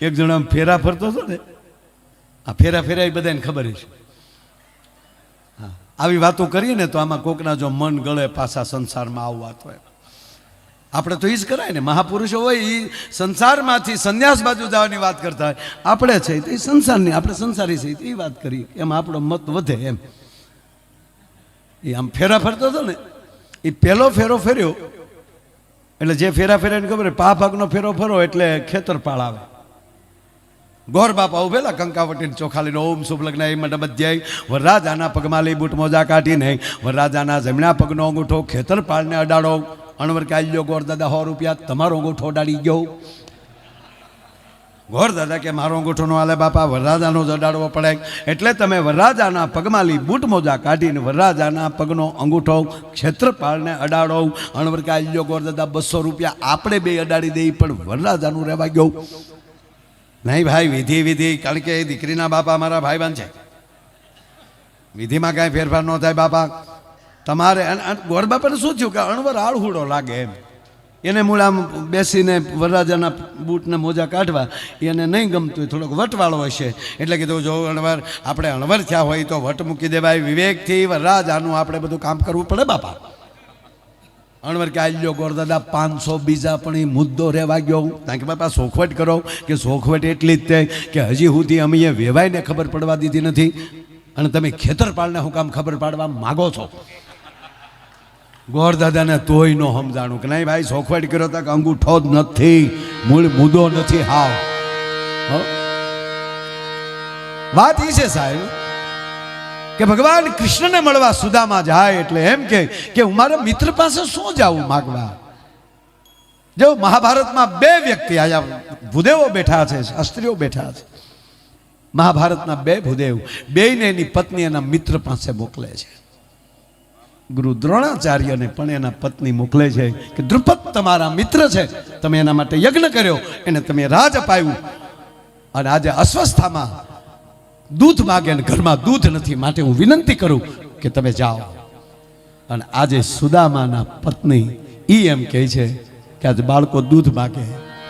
એક જણા ફેરા ફરતો હતો ને, આ ફેરા ફેરા એ બધાને ખબર છે. હા, આવી વાતો કરીએ ને તો આમાં કોકના જો મન ગળે પાછા સંસારમાં આવવા તો આપણે તો એ જ કરાય ને, મહાપુરુષો હોય એ સંસારમાંથી સંન્યાસ બાજુ જવાની વાત કરતા હોય. આપણે છે તો એ સંસારની, આપણે સંસારી છે એ વાત કરીએ. એમ આપણો મત વધે એમ. એ આમ ફેરા ફરતો હતો ને એ પહેલો ફેરો ફેર્યો. એટલે જે ફેરા ફેરાને ખબર પા ભાગનો ફેરો ફરો એટલે ખેતરપાળ આવે. ગોર બાપા ઉભેલા કંકાવટીને ચોખાલીનો ઓમ શુભ લગ્ન એ મંડપ અધ્યાય. વરરાજાના પગમાં લઈ બૂટ મોજા કાઢીને વરરાજાના જમણા પગનો અંગૂઠો ખેતરપાળને અડાડો. અણવર કે આલ્યો ગોર દાદા સો રૂપિયા તમારો અંગૂઠો અડાડી ગયો. ગોર દાદા કે મારો અંગૂઠો નો હાલે બાપા, વરરાજાનો જ અડાડવો પડે. એટલે તમે વરરાજાના પગમાં લઈ બૂટ મોજા કાઢીને વરરાજાના પગનો અંગૂઠો ક્ષેત્રપાળને અડાડો. અણવર કે આલ્યો ગોર દાદા બસો રૂપિયા આપણે બે અડાડી દઈ, પણ વરરાજાનું રહેવા ગયું. નહીં ભાઈ, વિધિ વિધિ, કારણ કે એ દીકરીના બાપા મારા ભાઈબંધ છે. વિધિમાં કાંઈ ફેરફાર ન થાય બાપા. તમારે ગોર બાપાને શું થયું કે અણવર આળહુડો લાગે એમ. એને મૂળામ બેસીને વરરાજાના બૂટને મોજા કાઢવા, એને નહીં ગમતું, થોડોક વટવાળો હશે. એટલે કીધું, જો અણવર, આપણે અણવર થયા હોય તો વટ મૂકી દેવાય. વિવેકથી વરરાજાનું આપણે બધું કામ કરવું પડે બાપા. અણવર કે આલ્યો ગોરદાદા, પાંચસો બીજા પણ એ મુદ્દો રહેવા ગયો. કારણ કે બાપા, સોખવટ કરો કે સોખવટ એટલી જ તે કે હજી સુધી અમે એ વેવાઈને ખબર પડવા દીધી નથી. અને તમે ખેતરપાળને હું કામ ખબર પાડવા માગો છો? ગોરદાદાને તોય ન સમજાણું કે નહીં ભાઈ, સોખવટ કર્યો તો કે અંગૂઠો જ નથી, મૂળ મુદ્દો નથી હાવ? વાત એ છે સાહેબ. કે ભગવાન કૃષ્ણને મળવા સુદામાં જાય એટલે એમ કે હું મારા મિત્ર પાસે શું જાવું માગવા? જો મહાભારતમાં બે વ્યક્તિ આયા, ભૂદેવો બેઠા છે શાસ્ત્રીઓ બેઠા છે. મહાભારતના બે ભૂદેવ, બેયને એની પત્ની એના મિત્ર પાસે મોકલે છે. ગુરુ દ્રોણાચાર્યને પણ એના પત્ની મોકલે છે કે દ્રુપદ તમારા મિત્ર છે, તમે એના માટે યજ્ઞ કર્યો, એને તમે રાજ અપાયું. અને આજે અસ્વસ્થામાં દૂધ માગે ને ઘરમાં દૂધ નથી, માટે હું વિનંતી કરું કે તમે જાઓ. અને આજે સુદામાના પત્ની એ એમ કહે છે કે આજે બાળકો દૂધ માગે,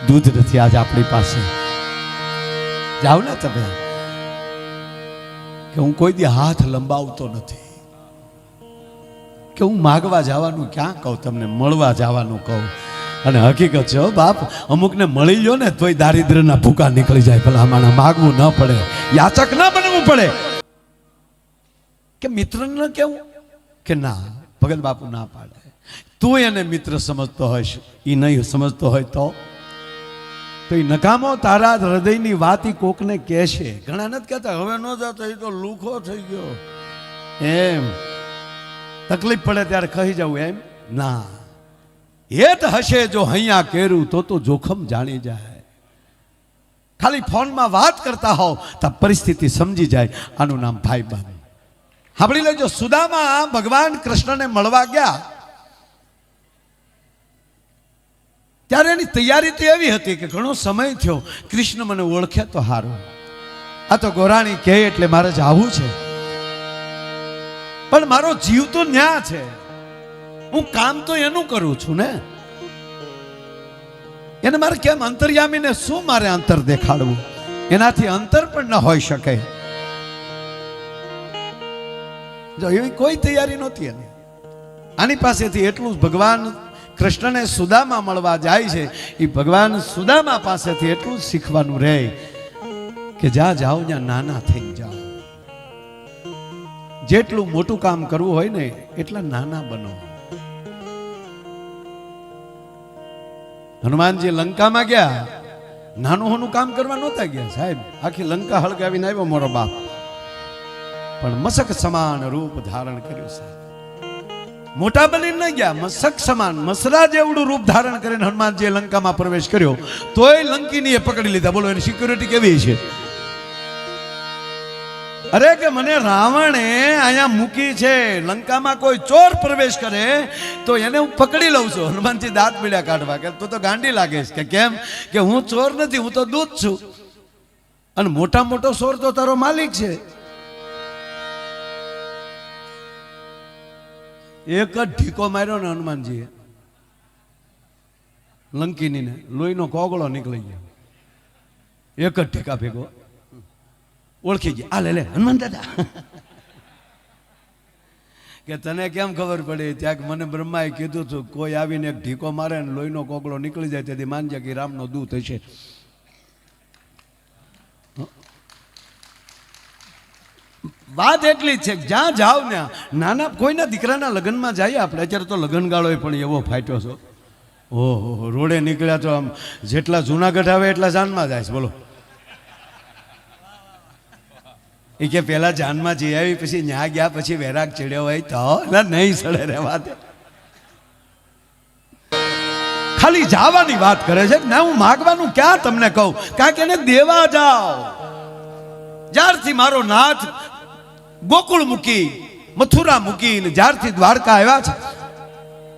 દૂધ નથી આજે આપણી પાસે. જાઓ ને તમે. કે હું કોઈ દી હાથ લંબાવતો નથી. કે હું માગવા જવાનું ક્યાં કહું તમને, મળવા જવાનું કહું. અને હકીકત છે બાપ, અમુકને મળી લ્યો ને તોય દારિદ્રના ભૂકા નીકળી જાય. પેલા માણા માગવું ન પડે. યાચક ન બનવું પડે. કે મિત્રને કેવું? કે ના, ભગત બાપુ ના પાડે. તું એને મિત્ર સમજતો હોઈશ એ નહીં સમજતો હોય તો? તો એ નકામો તારા હૃદયની વાત ઈ કોકને કહેશે. ઘણા નથી કહેતા, હવે ન જતો એ તો લુખો થઈ ગયો. એમ. તકલીફ પડે ત્યારે કહી જવું એમ? ના. હેત હશે જો અહીંયા કેરું તો તો જોખમ જાણી જાય. ખાલી ફોનમાં વાત કરતા હોવ તો પરિસ્થિતિ સમજી જાય. આનું નામ ભાઈબંધ. સાંભળી લેજો, સુદામા ભગવાન કૃષ્ણને મળવા ગયા. ત્યારે એની તૈયારી તો એવી હતી કે ઘણો સમય થયો. કૃષ્ણ મને ઓળખે તો હારો. આ તો ગોરાણી કહે એટલે મારે જ આવું છે. પણ મારો જીવ તો ન્યા છે. હું કામ તો એનું કરું છું ને? એને મારે કેમ અંતર્યામીને શું મારે અંતર દેખાડવું? એનાથી અંતર પણ ન હોઈ શકે. જો એવી કોઈ તૈયારી નહોતી એની. આની પાસેથી એટલું ભગવાન કૃષ્ણને સુદામા મળવા જાય છે એ ભગવાન સુદામા પાસેથી એટલું જ શીખવાનું રહે કે જ્યાં જાઓ ત્યાં નાના થઈ જાઓ. જેટલું મોટું કામ કરવું હોય ને, એટલા નાના બનો. હનુમાનજી લંકામાં ગયા. નાનું હોનું કામ કરવા નહોતા ગયા સાહેબ. આખી લંકા હળગાવીને આવ્યો મારો બાપ. પણ મસક સમાન રૂપ ધારણ કર્યું સાહેબ. મોટા બલી ન ગયા, મસક સમાન, મસરા જેવડું રૂપ ધારણ કરીને હનુમાનજીએ લંકામાં પ્રવેશ કર્યો. તોય લંકીની એ પકડી લીધા. બોલો, એની સિક્યુરિટી કેવી છે? અરે કે મને રાવણે અહીંયા મૂકી છે, લંકામાં કોઈ ચોર પ્રવેશ કરે, તો એને હું પકડી લઉં છું. હનુમાનજી દાંત પીડ્યા કાઢવા કે તું તો ગાંડી લાગે કે કેમ? કે હું ચોર નથી, હું તો દૂધ છું. અને મોટા મોટો ચોર તો તારો માલિક છે. એક જ ઢીકો માર્યો ને હનુમાનજીએ. લંકીનીને, લોહીનો કોગળો નીકળી ગયો. એક જ ઢીકા ભેગો. ઓળખી ગયા આ લે લે, હનુમાન દાદા. કે તને કેમ ખબર પડી? ત્યાં મને બ્રહ્માએ કીધું હતું કોઈ આવીને એક ઢીકો મારે ને લોહીનો કોકડો નીકળી જાય, તેથી માનજે કે રામનો દૂત હશે. વાત એટલી છે જ્યાં જાવ ને નાના, કોઈના દીકરાના લગ્નમાં જઈએ આપણે. અત્યારે તો લગ્નગાળો પણ એવો ફાટ્યો છો. ઓહો, રોડે નીકળ્યા તો આમ જેટલા જુનાગઢ આવે એટલા જાનમાં જાય બોલો. એ કે પેલા જાનમાં જઈ આવી, પછી ન્યા ગયા, પછી વેરાગ ચડ્યો હોય તો. ના નહીં સડે રહેવા દે. ખાલી જવાની વાત કરે છે. ના, હું માગવાનું ક્યાં તમને કહું? કારણ કે એને દેવા જાઓ. જ્યારથી મારો નાથ ગોકુળ મૂકી, મથુરા મૂકીને જ્યારથી દ્વારકા આવ્યા છે,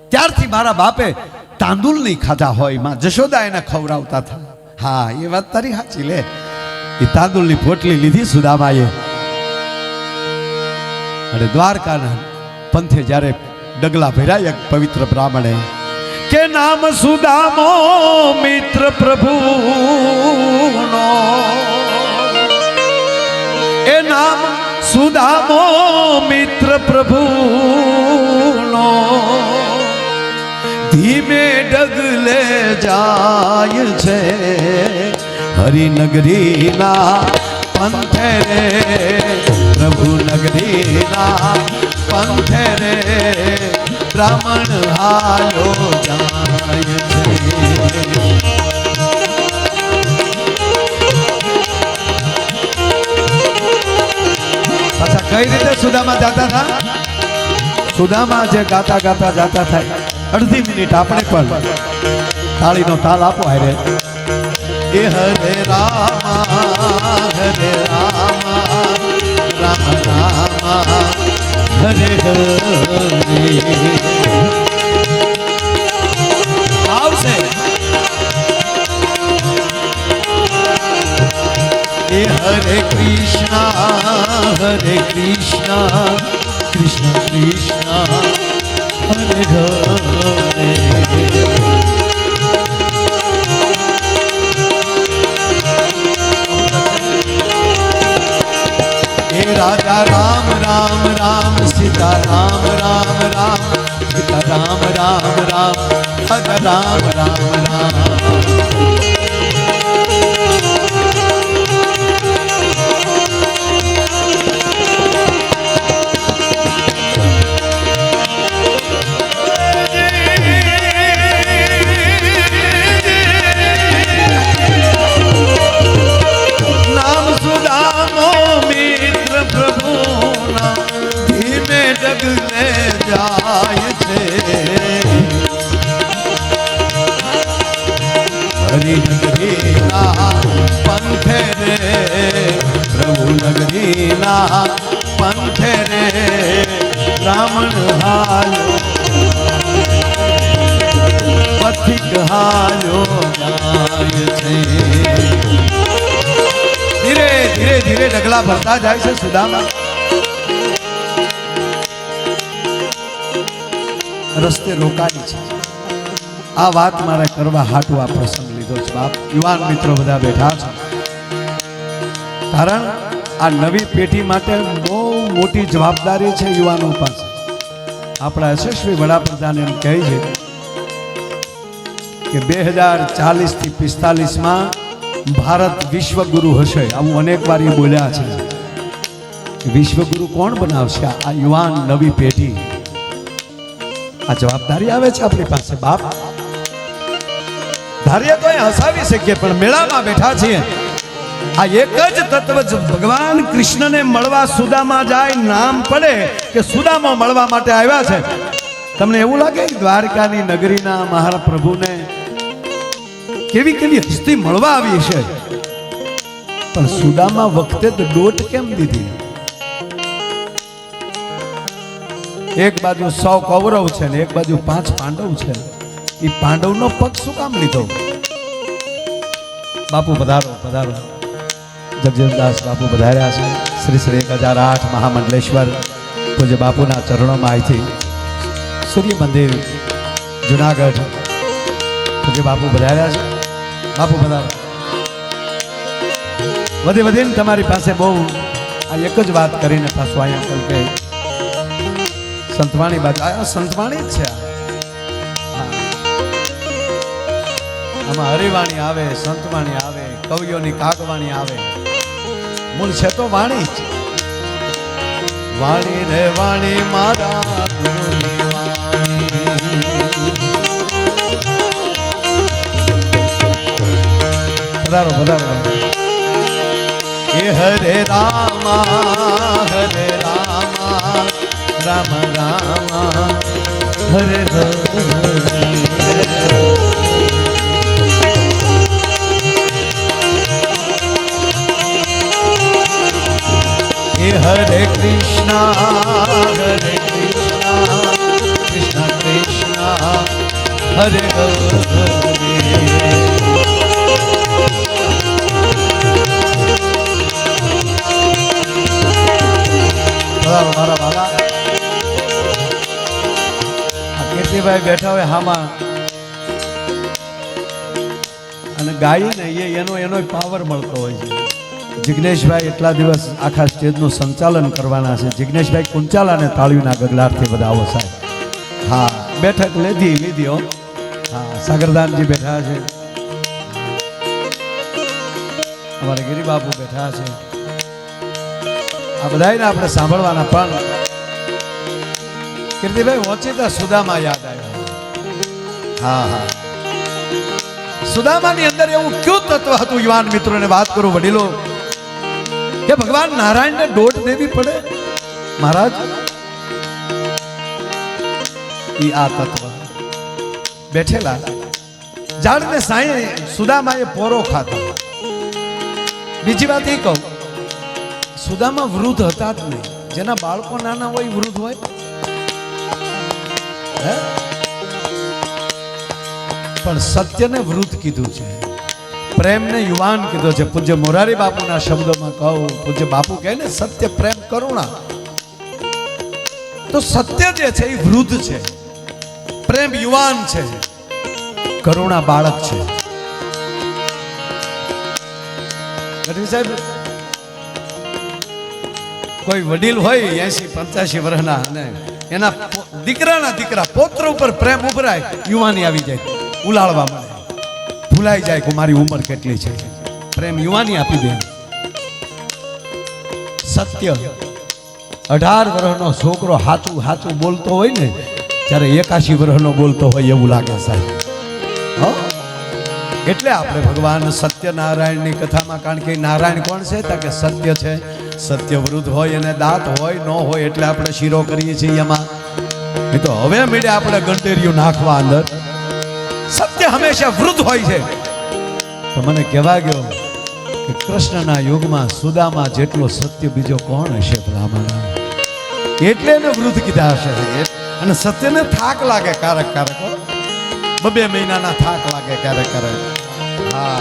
ત્યારથી મારા બાપે તાંદુલ નહીં ખાધા હોય. માં જશોદા એને ખવડાવતા હતા. હા, એ વાત તારી સાચી લે. એ તાંદુલની પોટલી લીધી સુદામાએ. અને દ્વારકાના પંથે જ્યારે ડગલા ભર્યા એક પવિત્ર બ્રાહ્મણે, કે નામ સુદામો, મિત્ર પ્રભુ એ નામ સુદામો, મિત્ર પ્રભુ ધીમે ડગલે જાય છે હરિનગરીના પંથે રે પ્રભુ નગરીના પંથે બ્રાહ્મણ હાલો જાય અચ્છા, કઈ રીતે સુદામાં જાતા હતા? સુદામાં જે ગાતા ગાતા જાતા થાય. અડધી મિનિટ આપણે પણ તાળીનો તાલ આપો હારે. એ હરે રામા. હરે રામા રામ રામા હરે હરે આવશે એ હરે કૃષ્ણ હરે કૃષ્ણ કૃષ્ણ કૃષ્ણ હરે રાજા રામ રામ રામ સીતા રામ રામ રામ સીતા રામ રામ રામ હર રામ રામ રામ ધીરે ઢગલા ભરતા જાય છે સુદામા. રસ્તે રોકાઈ છે. આ વાત મારે કરવા હાટુ આ પ્રસંગ લીધો છે, બાપ. યુવાન મિત્રો બધા બેઠા છે. કારણ આ નવી પેઢી માટે બહુ મોટી જવાબદારી છે યુવાનો પાસે. આપણા યશસ્વી વડાપ્રધાન એમ કહે છે કે બે હજાર ચાલીસથી પિસ્તાલીસમાં ભારત વિશ્વગુરુ હશે. આવું અનેક વાર એ બોલ્યા છે. વિશ્વગુરુ કોણ બનાવશે? આ યુવાન નવી પેઢી. આ જવાબદારી આવે છે આપણી પાસે, બાપ. ધારીએ તો હસાવી શકીએ, પણ મેળામાં બેઠા છીએ. આ એક જ તત્વ જ ભગવાન કૃષ્ણને મળવા સુદામાં જાય નામ પડે કે સુદામાં મળવા માટે આવ્યા છે. તમને એવું લાગે, દ્વારકાની નગરીના મહાપ્રભુને પ્રભુને કેવી કેવી હસ્તી મળવા આવી છે? પણ સુદામા વખતે તો દોટ કેમ દીધી? એક બાજુ સૌ કૌરવ છે ને, એક બાજુ પાંચ પાંડવ છે. એ પાંડવનો પગ શું કામ લીધો? બાપુ પધારો પધારો. જગજીવનદાસ બાપુ પધાર્યા છે. શ્રી શ્રી એક હજાર આઠ મહામંડલેશ્વર પૂજ્ય બાપુના ચરણોમાં અહીંથી સૂર્ય મંદિર, જુનાગઢ પૂજ્ય બાપુ પધાર્યા છે. બાપુ બધા વધી વધીને તમારી પાસે બહુ આ એક જ વાત કરીને પાછું અહીંયા પણ કહે. સંતવાણી વાત આ સંતવાણી જ છે આમાં હરિવાણી આવે, સંતવાણી આવે, કવિઓની કાગવાણી આવે. મૂળ છે તો વાણી જ. વાણી રે વાણી મારા પધારો પધારો એ હરે રામા હરે રામા, રામ, રામા. હરે હરે. હરે કૃષ્ણ હરે કૃષ્ણ કૃષ્ણ કૃષ્ણ. હરે હરે. બરાબર મારા વાલા કીર્તિભાઈ બેઠા હોય હામાં. અને ગાઈને એ એનો એનો પાવર મળતો હોય છે. જિગ્નેશભાઈ એટલા દિવસ આખા સ્ટેજનું સંચાલન કરવાના છે. જિગ્નેશભાઈ કુંચાલાને તાળીના ગગલારથી વધાવો સાહેબ. હા, બેઠક લીધી લીધી હો. હા, સાગરદાનજી બેઠા છે. અમારે ગિરિબાબુ બેઠા છે. આ બધાને આપણે સાંભળવાના પણ કીર્તિભાઈ વોચિતા સુદામા યાદ આવ્યો. હા હા. સુદામાની અંદર એવું કયું તત્વ હતું? યુવાન મિત્રોને વાત કરું વડીલો. કે ભગવાન નારાયણને દોટ દેવી પડે? મહારાજ? ઈ આ તત્વ. બેઠેલા. ઝાડને સાંઈ સુદામાએ પોરો ખાતા બીજી વાત એ કહું સુદામા વૃદ્ધ હતા જ નહીં. જેના બાળકો નાના હોય વૃદ્ધ હોય. પણ સત્યને વૃદ્ધ કીધું છે. પ્રેમને યુવાન કીધો છે. પૂજ્ય મોરારી બાપુના શબ્દોમાં કહું, પૂજ્ય બાપુ કહે ને, સત્ય, પ્રેમ, કરુણા. તો સત્ય જે છે એ વૃદ્ધ છે. પ્રેમ યુવાન છે. કરુણા બાળક છે. સાહેબ કોઈ વડીલ હોય એસી પંચ્યાસી વર્ષના, અને એના દીકરાના દીકરા, પોત્ર ઉપર પ્રેમ ઉભરાય, યુવાની આવી જાય, ઉલાળવા મળે. ભૂલાઈ જાય કે મારી ઉંમર કેટલી છે. પ્રેમ યુવાની આપી દે. સત્ય. અઢાર વર્ષનો છોકરો હાચું હાચું બોલતો હોય ને, ત્યારે એકાશી વર્ષનો બોલતો હોય એવું લાગે સાહેબ. હો? એટલે આપણે ભગવાન સત્યનારાયણની કથામાં, કારણ કે નારાયણ કોણ છે? તો કે સત્ય છે. સત્ય વૃદ્ધ હોય અને દાંત હોય, ન હોય, એટલે આપણે શીરો કરીએ છીએ એમાં. એ તો હવે મીડે આપણે ગંટેરિયું નાખવા અંદર. સત્ય હંમેશા વૃદ્ધ હોય છે. તો મને કહેવા ગયો કે કૃષ્ણના યુગમાં સુદામા જેટલો સત્ય બીજો કોણ હશે બ્રાહ્મણ? એટલે એને વૃદ્ધ કીધા હશે. અને સત્યને થાક લાગે, કારક કારક. બબે મહિનાના થાક લાગે ક્યારેક ક્યારેક. હા.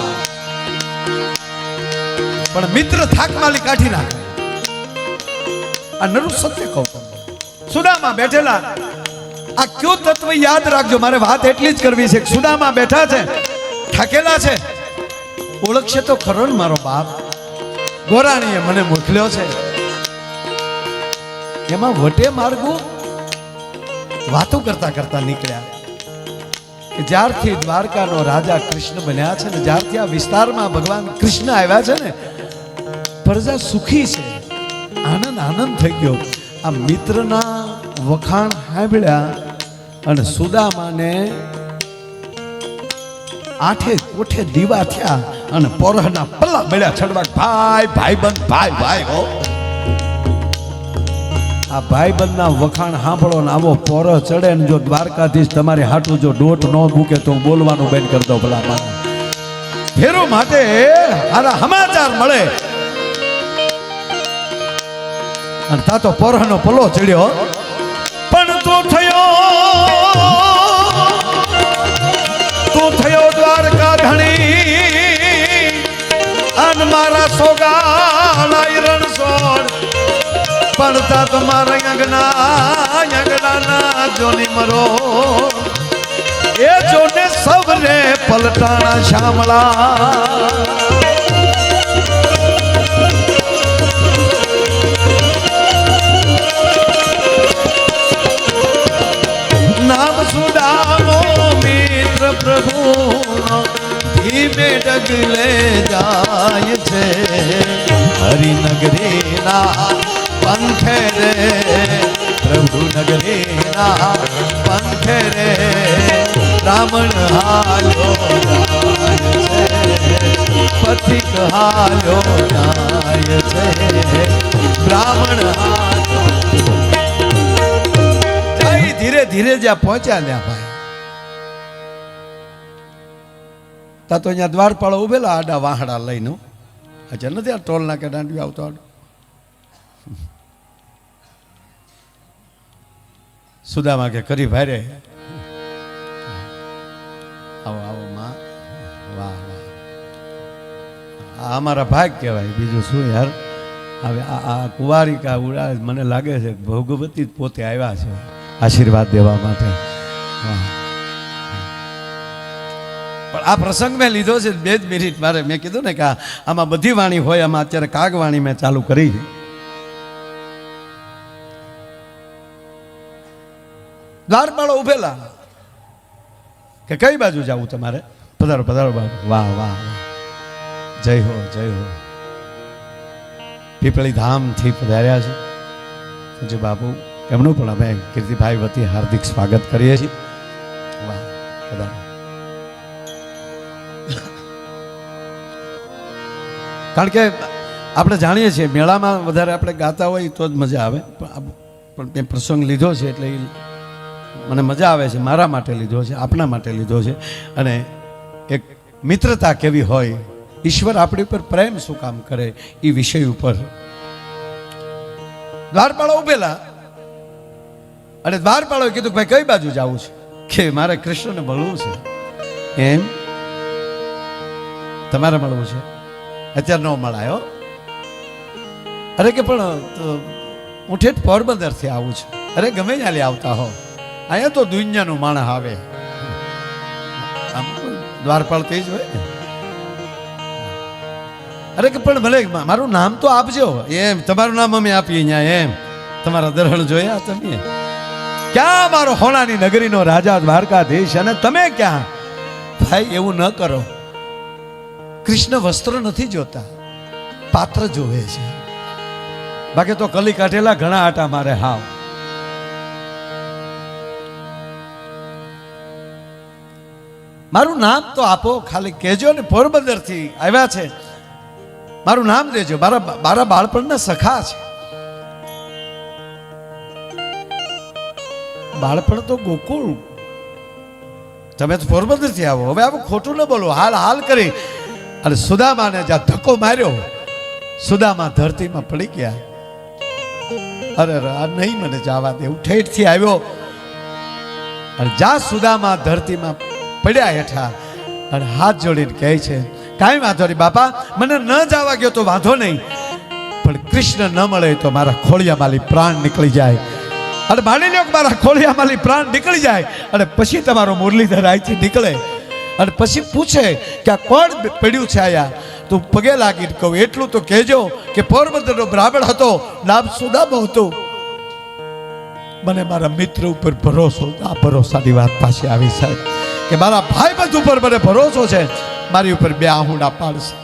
પણ મિત્ર થાક માલી કાઢી નાખે. આ નરું સત્ય કહું તમને. સુદામાં બેઠેલા. આ કયો તત્વ યાદ રાખજો, મારે વાત એટલી જ કરવી છે સુદામાં બેઠા છે, થાકેલા છે. ઓળખશે તો ખરો ને મારો બાપ. ગોરાણીએ મને મોકલ્યો છે. એમાં વટે માર્ગો વાતો કરતા કરતા નીકળ્યા. કે જ્યારથી દ્વારકાનો રાજા કૃષ્ણ બન્યા છે ને જ્યારથી આ વિસ્તારમાં ભગવાન કૃષ્ણ આવ્યા છે ને, પ્રજા સુખી છે. આનંદ આનંદ થઈ ગયો. આ મિત્રના વખાણ સાંભળ્યા અને સુદામાને આઠે કોઠે દીવા થયા અને પોરહના પલ્લા મળ્યા. છડવા ભાઈ ભાઈ બંધ ભાઈ ભાઈ, હો. આ ભાઈબંધના વખાણ સાંભળો ને આવો પોરો ચડે ને જો દ્વારકાધીશ તમારે હાટું જો ડોટ ન મૂકે તો હું બોલવાનું બેન કરી દઉં ભલા મારા ફેરો માટે આના સમાચાર મળે. અને તા તો પોરહનો પલો ચડ્યો. પણ તું થયો. તું થયો દ્વારકા ધણી અન મારા સોગા પાડતા તમારા અંગના અંગડાના જોની મરો. એ જોને સૌને પલટાણા શામળા પ્રભુ ધીમે ડગલે જા. છે પથિક હાલો જાય છે. બ્રાહ્મણ હાલ્યો જાય ધીરે ધીરે જ્યાં પહોંચ્યા લ્યા ભાઈ. તા તો અહીંયા દ્વારપાળો ઉભેલા આડા વાહડા લઈને અચ્છા નથી આ ટોલના કે દાંડી આવતો આડો. સુદામા કે કરી ભારે આવો આવો માં વાહ વાહ. આ અમારા ભાગ કહેવાય. બીજું શું યાર? હવે આ કુંવારિકા ઉડા, મને લાગે છે ભગવતી જ પોતે આવ્યા છે. આશીર્વાદ દેવા માટે. પણ આ પ્રસંગ મેં લીધો છે, બે જ મિનિટ મારે. મેં કીધું ને કે આમાં બધી વાણી હોય, આમાં અત્યારે કાગવાણી મેં ચાલુ કરી દ્વારપાળો ઉભેલા. કે કઈ બાજુ જવું તમારે? પધારો પધારો બાબુ. વાહ વાહ જય હો જય હો. પીપળી ધામથી પધાર્યા છે. જે બાપુ, એમનું પણ અમે કીર્તિભાઈ વતી હાર્દિક સ્વાગત કરીએ છીએ. વાહ, પધારો. કારણ કે આપણે જાણીએ છીએ, મેળામાં વધારે આપણે ગાતા હોય તો જ મજા આવે. પણ મેં પ્રસંગ લીધો છે એટલે મને મજા આવે છે, મારા માટે લીધો છે આપણા માટે લીધો છે. અને એક મિત્રતા કેવી હોય, ઈશ્વર આપણી ઉપર પ્રેમ શું કામ કરે, એ વિષય ઉપર. દ્વારપાળો ઉભેલા. અને દ્વારપાળોએ કીધું, ભાઈ, કઈ બાજુ જવું છે? કે મારે કૃષ્ણને મળવું છે. એમ? તમારે મળવું છે? અત્યારે ન મળાયો અરે કે પણ હું ઠેઠ પોરબંદરથી આવું છું. અરે, ગમે ત્યાંથી આવતા હો. અહીંયા તો દુનિયાનું માણસ આવે. દ્વારપાળ તે જ હોય ને. અરે કે પણ ભલે મારું નામ તો આપજો. એમ, તમારું નામ અમે આપીએ અહીંયા, એમ. તમારા દરહણ જોયા તમે? ક્યાં મારો હોણાની નગરીનો રાજા દ્વારકાધીશ અને તમે ક્યાં? ભાઈ, એવું ન કરો. કૃષ્ણ વસ્ત્ર નથી જોતા. પાત્ર જોવે છે. બાકી તો કલી કાઢેલા ઘણા આટા મારે હાવ. મારું નામ તો આપો, ખાલી કહેજો ને પોરબંદરથી આવ્યા છે. મારું નામ દેજો મારા મારા બાળપણના સખા છે. બાળપણ તો ગોકુળ. તમે તો પોરબંદરથી આવો. હવે આવું ખોટું ન બોલો. હાલ હાલ કરી. અને સુદામાને જ્યાં ધક્કો માર્યો. સુદામા ધરતીમાં પડી ગયા. અરે આ નહીં મને જવા દે. હું ઠેઠથી આવ્યો. અને જ્યાં સુદામા ધરતીમાં પડ્યા હેઠા. અને હાથ જોડીને કહે છે, કાંઈ વાંધો નહીં બાપા, મને ન જવા ગયો તો વાંધો નહીં. પણ કૃષ્ણ ન મળે તો મારા ખોળિયામાંથી પ્રાણ નીકળી જાય. અને માની લો કે મારા ખોળિયામાંથી પ્રાણ નીકળી જાય. અને પછી તમારો મુરલીધર અહીંથી નીકળે. અને પછી પૂછે કે આ કોણ પડ્યું છે આયા? તો પગે લાગીને કહું, એટલું તો કહેજો કે પોરબંદરનો બ્રાહ્મણ હતો, નામ સુદામો હતું. મને મારા મિત્ર ઉપર ભરોસો, આ ભરોસાની વાત પાછી આવી સાહેબ. કે મારા ભાઈ બંધ ઉપર મને ભરોસો છે, મારી ઉપર બે આહુડા પાડશે.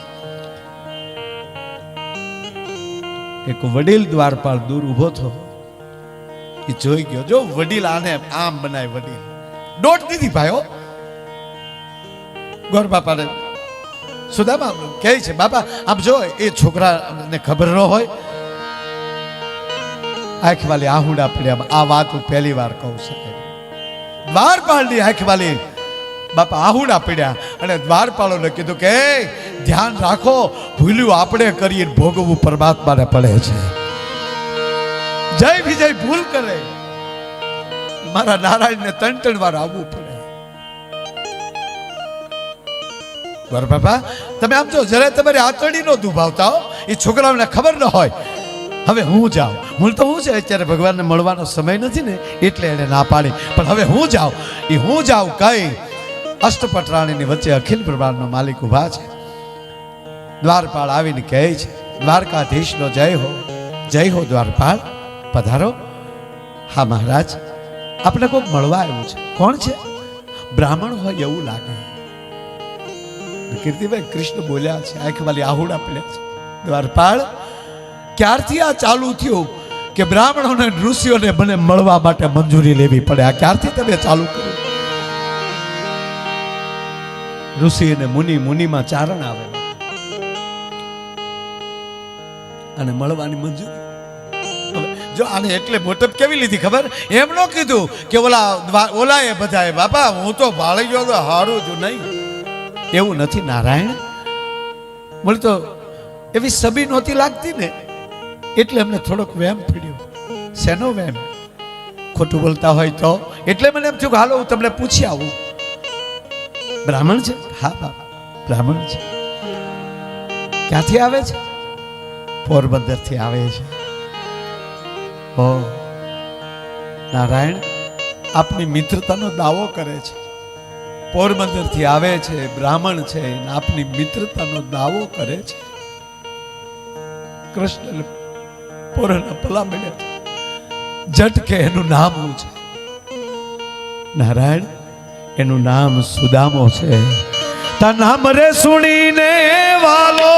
એક વડીલ દ્વારપાળ દૂર ઊભો થયો. એ જોઈ ગયો, જો વડીલ આને આમ બનાય વડીલ. દોટ દીધી ભાઈઓ. ગોર બાપાને સુદામા કહે છે, બાપા, આમ જો, એ છોકરાને ખબર ન હોય. આંખ વાલી આહુડા પડ્યા, આ વાત હું પહેલી વાર કહું છું. દ્વારપાળની આંખ વાલી બાપા આહુડા પડ્યા અને દ્વારપાળોને કીધું કે ધ્યાન રાખો, ભૂલ્યું આપણે કરીએ ભોગવવું પરમાત્માને પડે છે. જય વિજય ભૂલ કરે. મારા નારાયણને ત્રણ ત્રણ વાર આવવું પડે. બરાબર બાપા, તમે આમ જો જ્યારે તમારી આતરડી નો દુભાવતા હો. એ છોકરાઓને ખબર ન હોય. હવે હું જાઉં. મૂળ તો હું છે, અત્યારે ભગવાનને મળવાનો સમય નથી ને, એટલે એને ના પાડી. પણ હવે હું જાઉં. એ હું જાઉં કઈ અષ્ટપટરાણીની વચ્ચે અખિલ બ્રહ્માંડનો માલિક ઊભા છે. દ્વારપાળ આવીને કહે છે, દ્વારકાધીશનો જય હો જય હો દ્વારપાળ, પધારો. હા મહારાજ આપણે કોઈક મળવા આવ્યું છે. કોણ છે? બ્રાહ્મણ હોય એવું લાગે. કીર્તિભાઈ કૃષ્ણ બોલ્યા છે આંખ વાલી આહુડા પડ્યા છે. દ્વારપાળ, ક્યારથી આ ચાલુ થયું કે બ્રાહ્મણોને ઋષિઓને મને મળવા માટે મંજૂરી લેવી પડે? આ ક્યારથી તમે ચાલુ કર્યું? ઋષિ અને મુનિ, મુનિમાં ચારણ આવે. અને મળવાની મંજૂરી. જો આને એટલે મોટપ કેવી લીધી ખબર? એમ ન કીધું કે ઓલા ઓલા એ બધાએ, બાપા, હું તો ભાળી ગયો તો હારું છું, નહીં. એવું નથી નારાયણ. મને તો, એવી સબી નહોતી લાગતી ને? એટલે અમને થોડોક વેમ પીડ્યો. શેનો વેમ? ખોટું બોલતા હોય તો? એટલે મને એમ થયું કે, હાલો, હું તમને પૂછી આવું. બ્રાહ્મણ છે? હા બાપ બ્રાહ્મણ છે. ક્યાંથી આવે છે? પોરબંદરથી આવે છે. ઓ, નારાયણ, આપની મિત્રતાનો દાવો કરે છે. પોરબંદરથી આવે છે, બ્રાહ્મણ છે આપની મિત્રતાનો દાવો કરે છે. કૃષ્ણ પોરના પલા મળ્યા. જટકે એનું નામ શું છે? નારાયણ એનું નામ સુદામો છે. તા નામ રે સુણીને વાલો.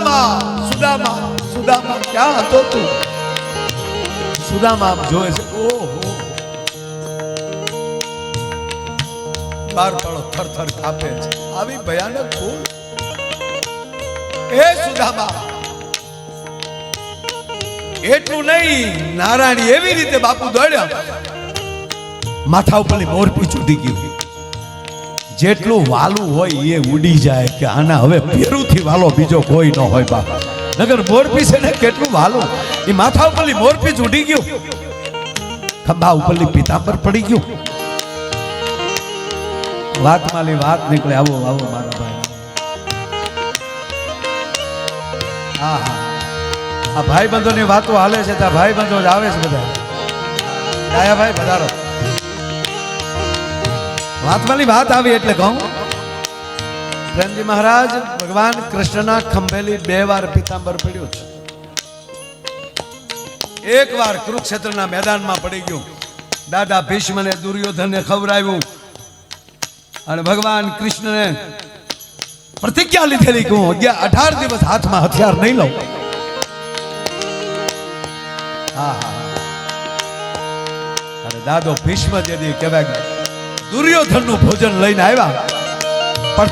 સુદામા સુદામા સુદામા. ક્યાં હતો તું? સુદામા જોવે છે. ઓહો. બાર પાડો, થર થર કાપે છે. આવી ભયાનક ભૂલ. એ સુદામા. એટલું નહીં, નારાયણ એવી રીતે બાપુ દોડ્યા. માથા ઉપરની મોરપી ચૂટી ગયું. જેટલું વાલું હોય એ ઉડી જાય કે આના હવે પેરુથી વાલો બીજો કોઈ ન હોય બાપ. નગર મોરપી છે ને કેટલું વાલું. એ માથા ઉપરની મોરપી ઉડી ગયું. ખંભા ઉપરની પિતાંબર પડી ગયું. વાત માલી વાત નીકળે. આવો આવો મારા ભાઈ. હા હા આ ભાઈ બંધોની વાતો હાલે છે ત્યાં ભાઈ બંધો જ આવે છે બધા. ડાયા ભાઈ વધારો વાતમાની વાત આવી એટલે કહું. પ્રેમજી મહારાજ, ભગવાન કૃષ્ણના ખંભેલી બે વાર પીતાંબર પડ્યું છે. એક વાર કુરુક્ષેત્રના મેદાનમાં પડી ગયું. દાદા ભીષ્મને દુર્યોધનને ખવડાવ્યું. અને ભગવાન કૃષ્ણને પ્રતિજ્ઞા લીધેલી કે હું અગિયાર, અઢાર દિવસ હાથમાં હથિયાર નહીં લઉં. અને દાદો ભીષ્મ જે કહેવાય, દુર્યોધનનું ભોજન લઈને આવ્યા. પણ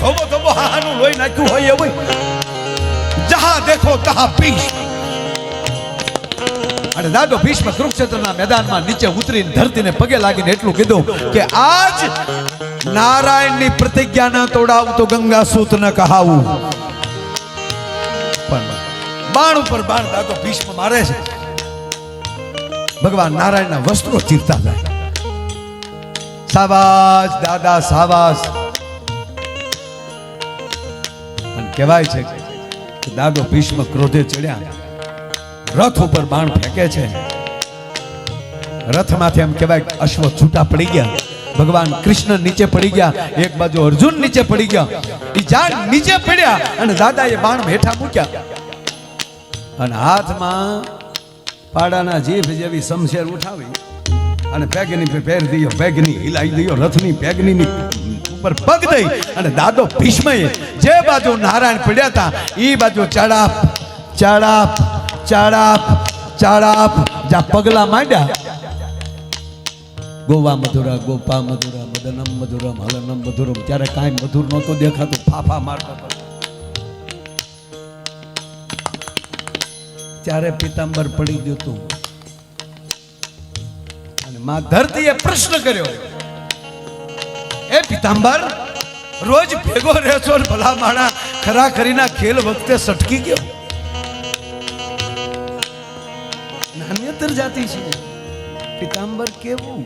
ધોબો ધોબો હાહાનું લોહી નાખ્યું હોય એવું. જહા દેખો તહા પીશ અને દાદો ભીષ્મ કુરુક્ષેત્રના મેદાનમાં નીચે ઉતરીને ધરતીને પગે લાગીને એટલું કીધું કે આજ નારાયણની પ્રતિજ્ઞા ન તોડાવું તો ગંગા સૂત ન કહાવું. પણ બાણ ઉપર બાણ દાદો ભીષ્મ મારે છે. ભગવાન નારાયણના વસ્ત્રો ચીરતા જાય. સાવાસ દાદા સાવાસ કહેવાય છે કે દાદો ભીષ્મ ક્રોધે ચડ્યા. રથ ઉપર બાણ ફેંકે છે. રથમાંથી એમ કહેવાય અશ્વ છૂટા પડી ગયા. ભગવાન કૃષ્ણ નીચે પડી ગયા. એક બાજુ અર્જુન નીચે પડી ગયા. એ જાણ નીચે પડ્યા અને દાદાએ બાણ હેઠા મૂક્યા. અને હાથમાં પાડાના જીભ જેવી સમશેર ઉઠાવી અને પેગની પહેર દઈએ પેગની હિલાઈ દઈએ રથની પેગની ઉપર પગ દઈ અને દાદો ભીષ્મએ જે બાજુ નારાયણ પડ્યા હતા એ બાજુ ચડાપ ચડાપ ચડાપ ચડાપ, જ્યાં પગલા માંડ્યા. ગોવા મધુરા, ગોપા મધુરા, મદનમ મધુરમ, હલનમ મધુરમ, ત્યારે કાંઈ મધુર નહોતું દેખાતું, ફાફા મારતો ત્યારે પિતાંબર પડી ગયું હતું. માં ધરતીએ પ્રશ્ન કર્યો, એ પિતાંબર, રોજ ભેગો રહેશો ને ભલા માણા ખરા ખરીના ખેલ વખતે સટકી ગયો. નાન્યતર જાતિ છે. પિતાંબર કેવું?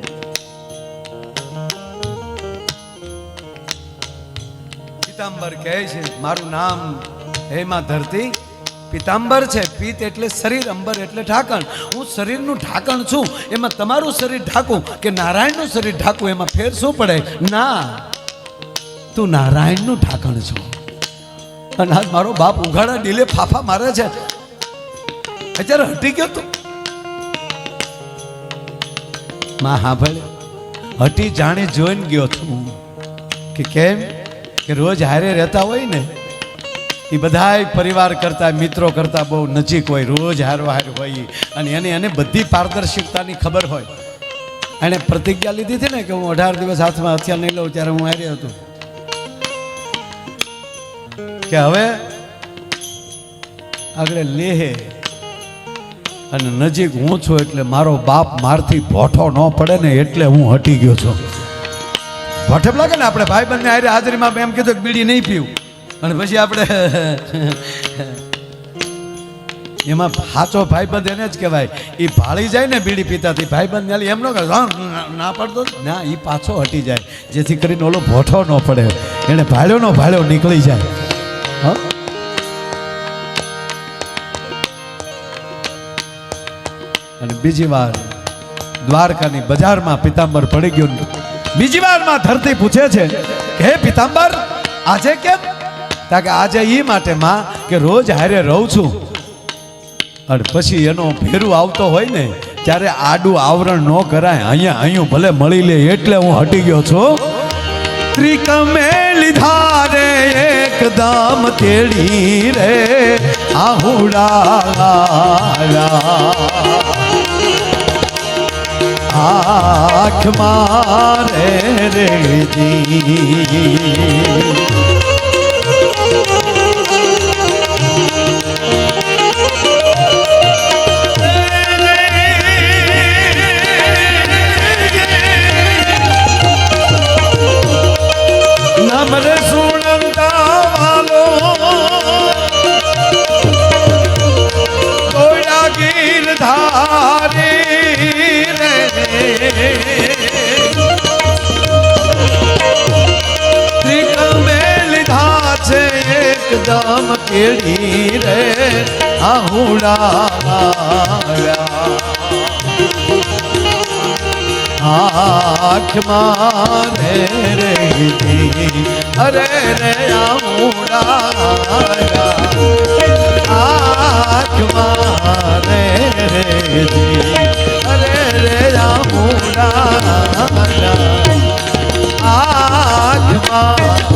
પિતાંબર કહે છે, મારું નામ હેમાં ધરતી પિતાંબર છે, પિત્ત એટલે શરીર, અંબર એટલે ઢાંકણ. હું શરીરનું ઢાંકણ છું, એમાં તમારું શરીર ઢાંકું કે નારાયણનું શરીર ઢાંકું, એમાં ફેર શું પડે? ના, તું નારાયણનું ઢાંકણ છું. અને આજ મારો બાપ ઉઘાડા ડીલે ફાફા મારે છે. અત્યારે હટી ગયો તું. માં હા ભલે હટી જાણે જોઈને ગયો છું કે કેમ? કે રોજ હારે રહેતા હોય ને એ બધાય પરિવાર કરતા, મિત્રો કરતા બહુ નજીક હોય, રોજ હારવા હોય. અને એને એને બધી પારદર્શિકતાની ખબર હોય. એણે પ્રતિજ્ઞા લીધી હતી ને કે હું અઢાર દિવસ હાથમાં હથિયાર નહીં લઉં ત્યારે હું હાર્યો હતો. કે હવે આગળ લેહે અને નજીક હું છું એટલે મારો બાપ મારથી ભોઠો ન પડે ને એટલે હું હટી ગયો છું. ભોઠે લાગે ને આપણે ભાઈ બંને હારે હાજરીમાં એમ કીધું કે બીડી નહીં પીવું. અને પછી આપણે એમાં સાચો ભાઈબંધ એને જ કહેવાય. એ ભાળી જાય ને બીડી પીતાથી ભાઈબંધ ને એમ ન કહે ના- પડતો ના એ પાછો હટી જાય. જેથી કરીને ઓલો ભોઠો ન પડે. એને ભાળ્યો નો ભાળ્યો નીકળી જાય. હા? અને બીજી વાર દ્વારકાની બજારમાં પિતાંબર પડી ગયો. બીજી વારમાં ધરતી પૂછે છે, હે પિતાંબર, આજે કેમ તા કે આજે એ માટે માં કે રોજ હારે રહું છું. અને પછી એનો ફેરું આવતો હોય ને, ત્યારે આડું આવરણ ન કરાય. અહીંયા અહીંયા ભલે મળી લે એટલે હું હટી ગયો છું. ત્રિકમે લીધા રે એકદમ તેડી રે, આહુડા આંખ મારે રેજી આંખમાં રહી અરે રે આવડા આંખમાં રે અરે રે આવડા આંખમાં